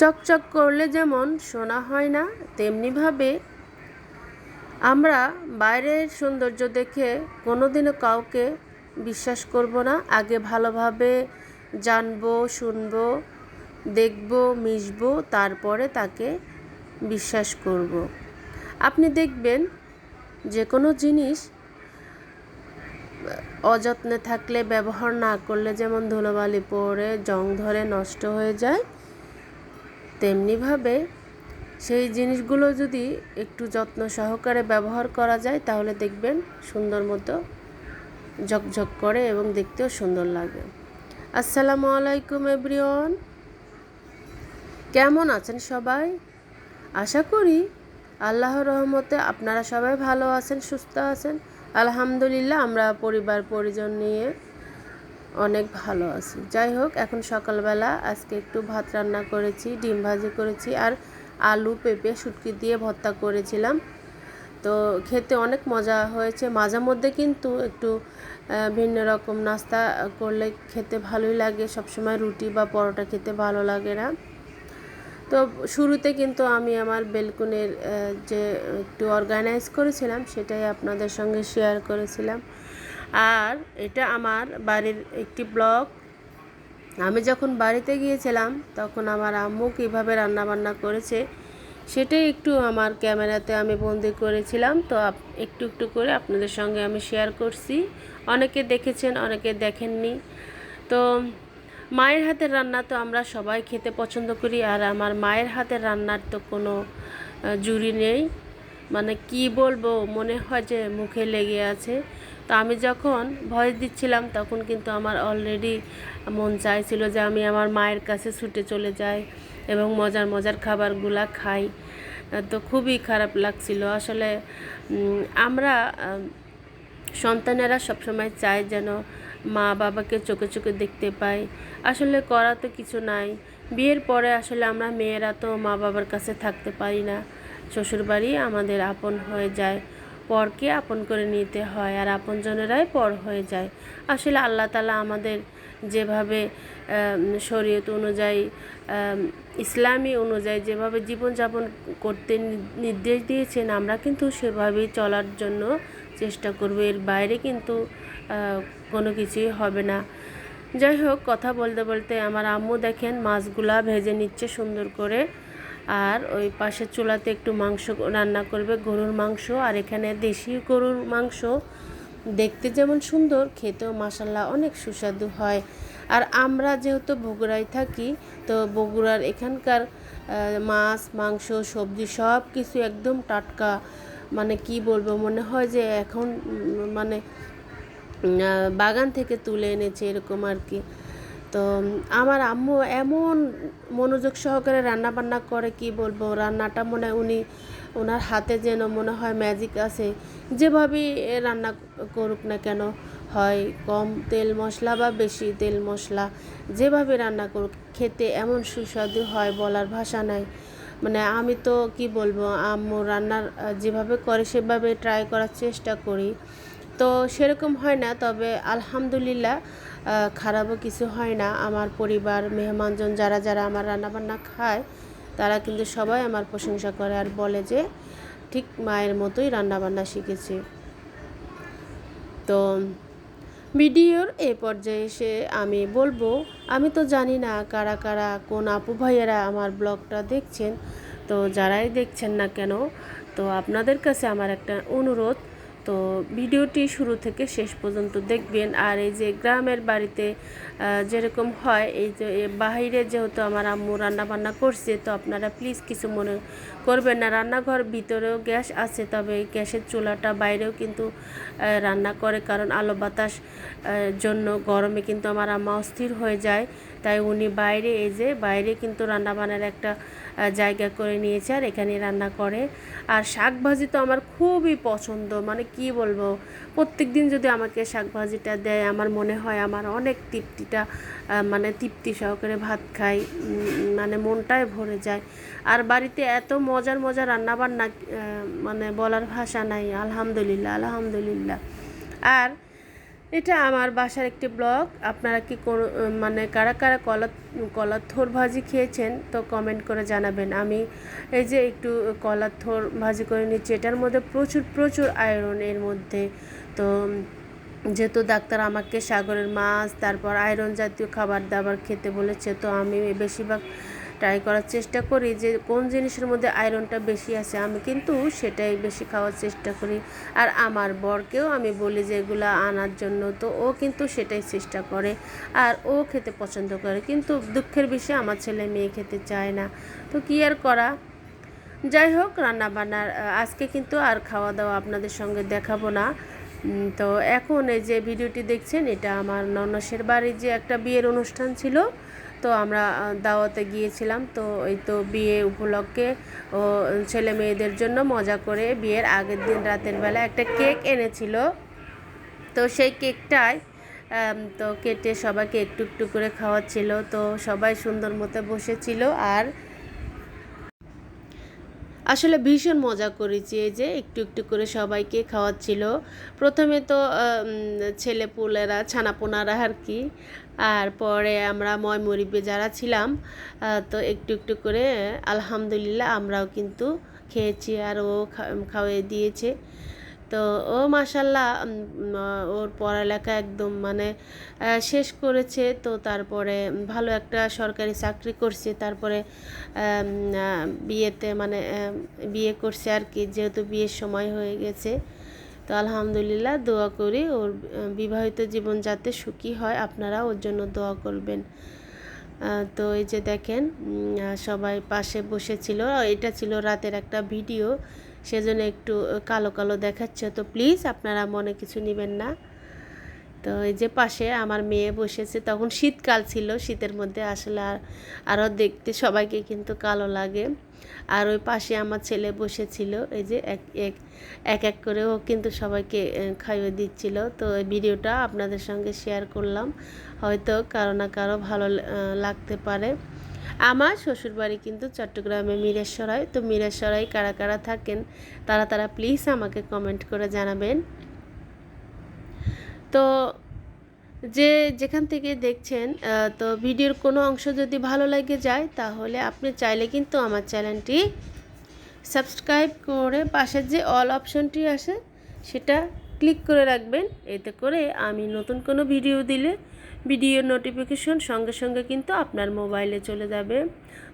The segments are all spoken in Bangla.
চকচক করলে যেমন শোনা হয় না, তেমনিভাবে আমরা বাইরের সৌন্দর্য দেখে কোনোদিনও কাউকে বিশ্বাস করব না আগে ভালোভাবে জানব, শুনব, দেখব, মিশব, তারপরে তাকে বিশ্বাস করব। আপনি দেখবেন যে কোনো জিনিস অযত্নে থাকলে, ব্যবহার না করলে যেমন ধুলোবালি পড়ে জং ধরে নষ্ট হয়ে যায় তেমনিভাবে সেই জিনিসগুলো যদি একটু যত্ন সহকারে ব্যবহার করা যায়, তাহলে দেখবেন সুন্দর মতো ঝকঝক করে এবং দেখতেও সুন্দর লাগে। আসসালামু আলাইকুম এভরিওয়ান। কেমন আছেন সবাই? আশা করি আল্লাহর রহমতে আপনারা সবাই ভালো আছেন, সুস্থ আছেন। আলহামদুলিল্লাহ, আমরা পরিবার পরিজন নিয়ে অনেক ভালো আছি। যাই হোক, এখন সকালবেলা আজকে একটু ভাত রান্না করেছি, ডিম ভাজি করেছি আর আলু, পেঁপে, শুটকি দিয়ে ভর্তা করেছিলাম। তো খেতে অনেক মজা হয়েছে। মাঝে মধ্যে কিন্তু একটু ভিন্ন রকম নাস্তা করলে খেতে ভালোই লাগে। সবসময় রুটি বা পরোটা খেতে ভালো লাগে না। তো শুরুতে কিন্তু আমি আমার বেলকুনের যে একটু অর্গানাইজ করেছিলাম, সেটাই আপনাদের সঙ্গে শেয়ার করেছিলাম। আর এটা আমার বাড়ির একটি ব্লগ। আমি যখন বাড়িতে গিয়েছিলাম, তখন আমার আম্মু কীভাবে রান্নাবান্না করেছে, সেটাই একটু আমার ক্যামেরাতে আমি বন্দি করেছিলাম। তো একটু একটু করে আপনাদের সঙ্গে আমি শেয়ার করছি। অনেকে দেখেছেন, অনেকে দেখেননি। তো মায়ের হাতের রান্না তো আমরা সবাই খেতে পছন্দ করি, আর আমার মায়ের হাতের রান্নার তো কোনো জুড়ি নেই। মানে কি বলব, মনে হয় যে মুখে লেগে আছে। তো আমি যখন ভয়েস দিচ্ছিলাম, তখন কিন্তু আমার অলরেডি মন চাইছিল যে আমি আমার মায়ের কাছে ছুটে চলে যাই এবং মজার মজার খাবারগুলা খাই। তো খুবই খারাপ লাগছিল। আসলে আমরা সন্তানেরা সবসময় চায় যেন মা বাবাকে চোখে চোখে দেখতে পাই। আসলে করা তো কিছু নাই। বিয়ের পরে আসলে আমরা মেয়েরা তো মা বাবার কাছে থাকতে পারি না। শ্বশুরবাড়ি আমাদের আপন হয়ে যায়। পরকে আপন করে নিতে হয় আর আপনজনেরাই পর হয়ে যায়। আসলে আল্লাহ তালা আমাদের যেভাবে শরীয়ত অনুযায়ী ইসলামী অনুযায়ী যেভাবে জীবনযাপন করতে নির্দেশ দিয়েছেন, আমরা কিন্তু সেভাবেই চলার জন্য চেষ্টা করব। এর বাইরে কিন্তু কোনো কিছুই হবে না। যাই হোক, কথা বলতে বলতে আমার আম্মু দেখেন মাছগুলা ভেজে নিচ্ছে সুন্দর করে। আর ওই পাশের চুলাতে একটু মাংস রান্না করবে, গরুর মাংস। আর এখানে দেশি গরুর মাংস দেখতে যেমন সুন্দর, খেতেও মাসাল্লাহ অনেক সুস্বাদু হয়। আর আমরা যেহেতু বগুড়ায় থাকি, তো বগুড়ার এখানকার মাছ, মাংস, সবজি সব কিছু একদম টাটকা। মানে কি বলব, মনে হয় যে এখন মানে বাগান থেকে তুলে এনেছে এরকম আর কি। তো আমার আম্মু এমন মনোযোগ সহকারে রান্না বান্না করে, কি বলব, রান্নাটা মনে উনি ওনার হাতে যেন মনে হয় ম্যাজিক আছে। যেভাবেই রান্না করুক না কেন, হয় কম তেল মশলা বা বেশি তেল মশলা, যেভাবে রান্না করুক, খেতে এমন সুস্বাদু হয় বলার ভাষা নাই। মানে আমি তো কি বলব, আম্মু রান্নার, যেভাবে করে সেভাবে ট্রাই করার চেষ্টা করি। তো সেরকম হয় না, তবে আলহামদুলিল্লাহ খারাপও কিছু হয় না। আমার পরিবার, মেহমানজন যারা যারা আমার রান্নাবান্না খায়, তারা কিন্তু সবাই আমার প্রশংসা করে আর বলে যে, ঠিক মায়ের মতোই রান্নাবান্না শিখেছে। তো ভিডিওর এ পর্যায়ে এসে আমি বলব, আমি তো জানি না কারা কারা কোন আপু ভাইয়েরা আমার ব্লগটা দেখছেন। তো যারাই দেখছেন না কেন, তো আপনাদের কাছে আমার একটা অনুরোধ তো ভিডিওটি শুরু থেকে শেষ পর্যন্ত দেখবেন। আর এই যে গ্রামের বাড়িতে যেরকম হয়, এই যে বাহিরে যেহেতু আমার আম্মু রান্না বান্না করছে, তো আপনারা প্লিজ কিছু মনে করবেন না। রান্নাঘর ভিতরেও গ্যাস আছে, তবে গ্যাসের চুলাটা বাইরেও কিন্তু রান্না করে, কারণ আলো বাতাস জন্য গরমে কিন্তু আমার আম্মা অস্থির হয়ে যায়। তাই উনি বাইরে, এই যে বাইরে কিন্তু রান্না বান্নার একটা জায়গা করে নিয়েছে আর এখানে রান্না করে। আর শাক ভাজি তো আমার খুবই পছন্দ। মানে কি বলব প্রত্যেক দিন যদি আমাকে শাক ভাজিটা দেয়, আমার মনে হয় আমার অনেক তৃপ্তিটা মানে তৃপ্তি সহকারে ভাত খাই মানে মনটাই ভরে যায়। আর বাড়িতে এত মজার মজার রান্নাবান্না মানে বলার ভাষা নাই, আলহামদুলিল্লাহ আলহামদুলিল্লাহ। আর এটা আমার বাসার একটি ব্লগ, আপনারা কি মানে কারা কারা কলা কলার থোর ভাজি খেয়েছেন তো কমেন্ট করে জানাবেন। আমি এই যে একটু কলার থোর ভাজি করে নিচ্ছি, এটার মধ্যে প্রচুর প্রচুর আয়রন এর মধ্যে। তো যেহেতু ডাক্তার আমাকে সাগরের মাছ, তারপর আয়রন জাতীয় খাবার দাবার খেতে বলেছে, তো আমি বেশিরভাগ ট্রাই করার চেষ্টা করি যে কোন জিনিসের মধ্যে আয়রনটা বেশি আছে, আমি কিন্তু সেটাই বেশি খাওয়ার চেষ্টা করি। আর আমার বরকেও আমি বলি যে এগুলো আনার জন্য, তো ও কিন্তু সেটাই চেষ্টা করে। আর ও খেতে পছন্দ করে, কিন্তু দুঃখের বিষয়ে, আমার ছেলে মেয়ে খেতে চায় না। তো কী আর করা? যাই হোক রান্না বান্নার আজকে কিন্তু আর খাওয়া দাওয়া আপনাদের সঙ্গে দেখাবো না। তো এখন এই যে ভিডিওটি দেখছেন, এটা আমার ননসের বাড়ির যে একটা বিয়ের অনুষ্ঠান ছিল তো আমরা দাওয়াতে গিয়েছিলাম। তো এই তো বিয়ে উপলক্ষে, ও, ছেলে মেয়েদের জন্য মজা করে বিয়ের আগের দিন রাতের বেলা একটা কেক এনেছিল। তো সেই কেকটাই তো কেটে সবাইকে একটু একটু করে খাওয়াচ্ছিল। তো সবাই সুন্দর মতো বসেছিল। আর আসলে ভীষণ মজা করেছি এই যে একটু একটু করে সবাইকে খাওয়াচ্ছিল। প্রথমে তো ছেলে পুলেরা ছানাপোনারা আর কি। আর পরে আমরা ময়মরিবে যারা ছিলাম তো একটু একটু করে, আলহামদুলিল্লাহ আমরাও কিন্তু খেয়েছি আর ও খাওয়াই দিয়েছে। তো ও মাসাল্লাহ ওর পড়ালেখা একদম মানে শেষ করেছে। তো তারপরে ভালো একটা সরকারি চাকরি করছে। তারপরে বিয়েতে মানে বিয়ে করছে আর কি, যেহেতু বিয়ের সময় হয়ে গেছে। তো আলহামদুলিল্লাহ দোয়া করি ওর বিবাহিত জীবন যাতে সুখী হয়। আপনারা ওর জন্য দোয়া করবেন। তো এই যে দেখেন সবাই পাশে বসেছিল। এটা ছিল রাতের একটা ভিডিও। সেজন্য একটু কালো কালো দেখাচ্ছে, তো প্লিজ আপনারা মনে কিছু নেবেন না। তো এই যে পাশে আমার মেয়ে বসেছে, তখন শীতকাল ছিল, শীতের মধ্যে আসলে আর আরও দেখতে সবাইকে কিন্তু কালো লাগে। আর ওই পাশে আমার ছেলে বসেছিল, এই যে এক এক এক এক করে ও কিন্তু সবাইকে খাইয়ে দিচ্ছিল। তো এই ভিডিওটা আপনাদের সঙ্গে শেয়ার করলাম, হয়তো কারও না কারও ভালো লাগতে পারে। আমার শ্বশুরবাড়ি কিন্তু চট্টগ্রামে মিরেশ্বরায়। তো মিরেশ্বরায় কারা কারা থাকেন, তারা তারা প্লিজ আমাকে কমেন্ট করে জানাবেন। তো যে যেখান থেকে দেখছেন তো ভিডিওর কোনো অংশ যদি ভালো লাগে যায়, তাহলে আপনি চাইলে কিন্তু আমার চ্যানেলটি সাবস্ক্রাইব করে পাশের যে অল অপশনটি আসে সেটা ক্লিক করে রাখবেন। এতে করে আমি নতুন কোনো ভিডিও দিলে ভিডিও নোটিফিকেশন সঙ্গে সঙ্গে কিন্তু আপনার মোবাইলে চলে যাবে।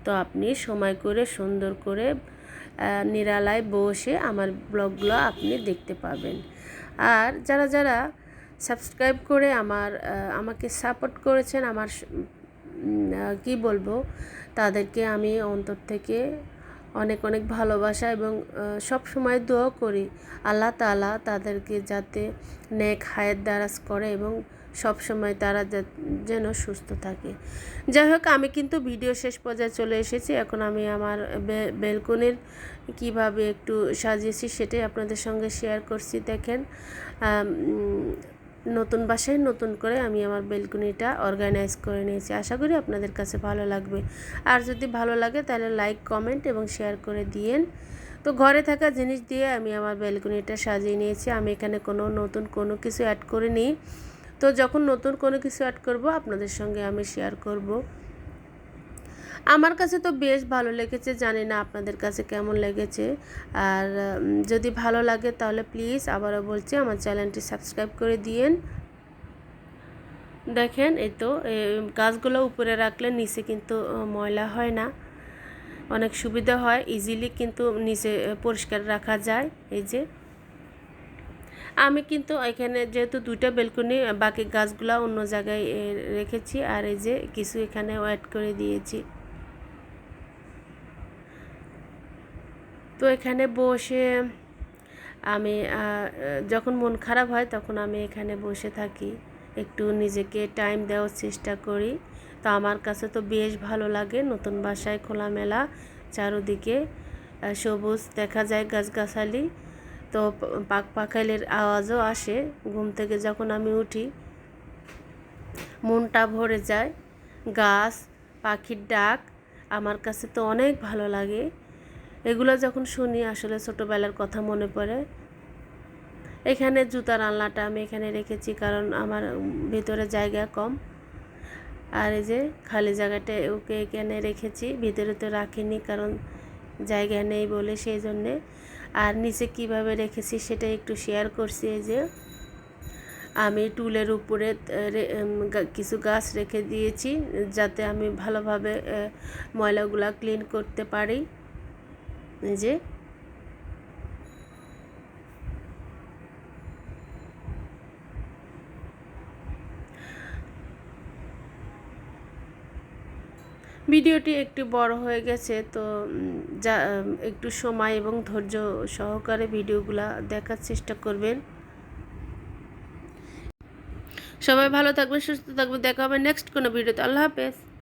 তো আপনি সময় করে, সুন্দর করে নিরালায় বসে আমার ব্লগগুলো আপনি দেখতে পাবেন। আর যারা যারা সাবস্ক্রাইব করে আমার আমাকে সাপোর্ট করেছেন, আমার কি বলব, তাদেরকে আমি অন্তর থেকে অনেক অনেক ভালোবাসা এবং সব সময় দোয়া করি। আল্লাহ তাআলা তাদেরকে যাতে নেক হায়ের দারাজ করে এবং সব সময় তারা যেন সুস্থ থাকে। যাই হোক, আমি কিন্তু ভিডিও শেষ পর্যায়ে চলে এসেছি। এখন আমি আমার বেলকনির কীভাবে একটু সাজিয়েছি সেটাই আপনাদের সঙ্গে শেয়ার করছি। দেখেন নতুন বাসায় নতুন করে আমি আমার বেলকনিটা অর্গানাইজ করে নিয়েছি। আশা করি আপনাদের কাছে ভালো লাগবে। আর যদি ভালো লাগে তাহলে লাইক কমেন্ট এবং শেয়ার করে দিয়েন। তো ঘরে থাকা জিনিস দিয়ে আমি আমার বেলকনিটা সাজিয়ে নিয়েছি। আমি এখানে কোনো নতুন কোনো কিছু অ্যাড করিনি। তো যখন নতুন কোনো কিছু অ্যাড করব, আপনাদের সঙ্গে আমি শেয়ার করব। আমার কাছে তো বেশ ভালো লেগেছে, জানি না আপনাদের কাছে কেমন লেগেছে। আর যদি ভালো লাগে তাহলে প্লিজ আবারও বলছি, আমার চ্যানেলটি সাবস্ক্রাইব করে দিয়েন। দেখেন, এই তো গাছগুলো উপরে রাখলে নিচে কিন্তু ময়লা হয় না। অনেক সুবিধা হয় ইজিলি কিন্তু নিচে পরিষ্কার রাখা যায়, এই যে। আমি কিন্তু এখানে যেহেতু দুইটা বেলকনি বাকি গাছগুলো অন্য জায়গায় রেখেছি। আর এই যে কিছু এখানে অ্যাড করে দিয়েছি। তো এখানে বসে আমি যখন মন খারাপ হয় তখন আমি এখানে বসে থাকি। একটু নিজেকে টাইম দেওয়ার চেষ্টা করি। তো আমার কাছে তো বেশ ভালো লাগে নতুন বাসায় খোলামেলা চারোদিকে সবুজ দেখা যায় গাছগাছালি। তো পাক পাখাইলের আওয়াজও আসে। ঘুম থেকে যখন আমি উঠি, মনটা ভরে যায়। গাছ, পাখির ডাক আমার কাছে তো অনেক ভালো লাগে। এগুলো যখন শুনি আসলে ছোটোবেলার কথা মনে পড়ে। এখানে জুতার আলনাটা আমি এখানে রেখেছি কারণ আমার ভিতরে জায়গা কম। আর এই যে খালি জায়গাটা ওকে এখানে রেখেছি, ভিতরে তো রাখিনি কারণ জায়গা নেই বলে সেই জন্যে। আর নিচে কীভাবে রেখেছি সেটা একটু শেয়ার করছি এই যে। আমি টুলের উপরে কিছু গাছ রেখে দিয়েছি যাতে আমি ভালোভাবে ময়লাগুলা ক্লিন করতে পারি। যে। ভিডিওটি একটু বড় হয়ে গেছে, তো যা, একটু সময় এবং ধৈর্য সহকারে ভিডিওগুলো দেখার চেষ্টা করবেন। সবাই ভালো থাকবেন, সুস্থ থাকবেন, দেখা হবে নেক্সট কোনো ভিডিওতে। আল্লাহ হাফেজ।